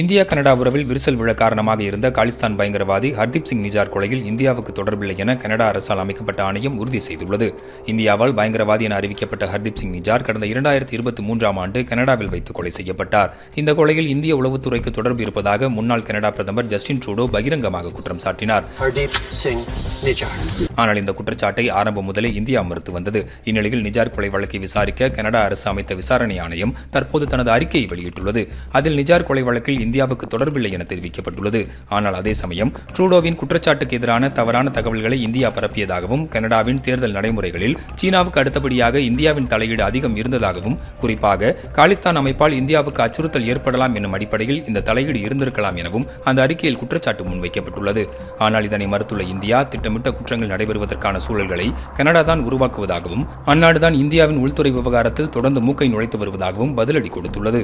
India Canada உறவில் விரிசல் விழ காரணமாக இருந்த காலிஸ்தான் பயங்கரவாதி ஹர்தீப் சிங் நிஜார் கொலையில் இந்தியாவுக்கு தொடர்பில்லை என கனடா அரசால் அமைக்கப்பட்ட ஆணையம் உறுதி செய்துள்ளது. இந்தியாவால் பயங்கரவாதி என அறிவிக்கப்பட்ட ஹர்தீப் சிங் நிஜார் கடந்த இரண்டாயிரத்தி இருபத்தி மூன்றாம் ஆண்டு கனடாவில் வைத்து கொலை செய்யப்பட்டார். இந்த கொலையில் இந்திய உளவுத்துறைக்கு தொடர்பு இருப்பதாக முன்னாள் கனடா பிரதமர் ஜஸ்டின் ட்ரூடோ பகிரங்கமாக குற்றம் சாட்டினார். ஆனால் இந்த குற்றச்சாட்டை ஆரம்பம் முதலே இந்தியா மறுத்து வந்தது. இந்நிலையில் நிஜார் கொலை வழக்கை விசாரிக்க கனடா அரசு அமைத்த விசாரணை ஆணையம் தற்போது தனது அறிக்கையை வெளியிட்டுள்ளது. அதில் நிஜார் கொலை வழக்கில் இந்தியாவுக்கு தொடர்பில்லை என தெரிவிக்கப்பட்டுள்ளது. ஆனால் அதே சமயம் ட்ரூடோவின் குற்றச்சாட்டுக்கு எதிரான தவறான தகவல்களை இந்தியா பரப்பியதாகவும் கனடாவின் தேர்தல் நடைமுறைகளில் சீனாவுக்கு அடுத்தபடியாக இந்தியாவின் தலையீடு அதிகம் இருந்ததாகவும் குறிப்பாக காலிஸ்தான் அமைப்பால் இந்தியாவுக்கு அச்சுறுத்தல் ஏற்படலாம் என்னும் அடிப்படையில் இந்த தலையீடு இருந்திருக்கலாம் எனவும் அந்த அறிக்கையில் குற்றச்சாட்டு முன்வைக்கப்பட்டுள்ளது. ஆனால் இதனை மறுத்துள்ள இந்தியா திட்டமிட்ட குற்றங்கள் நடைபெறுவதற்கான சூழல்களை கனடா தான் உருவாக்குவதாகவும் அந்நாடுதான் இந்தியாவின் உள்துறை விவகாரத்தில் தொடர்ந்து மூக்கை நுழைத்து வருவதாகவும் பதிலடி கொடுத்துள்ளது.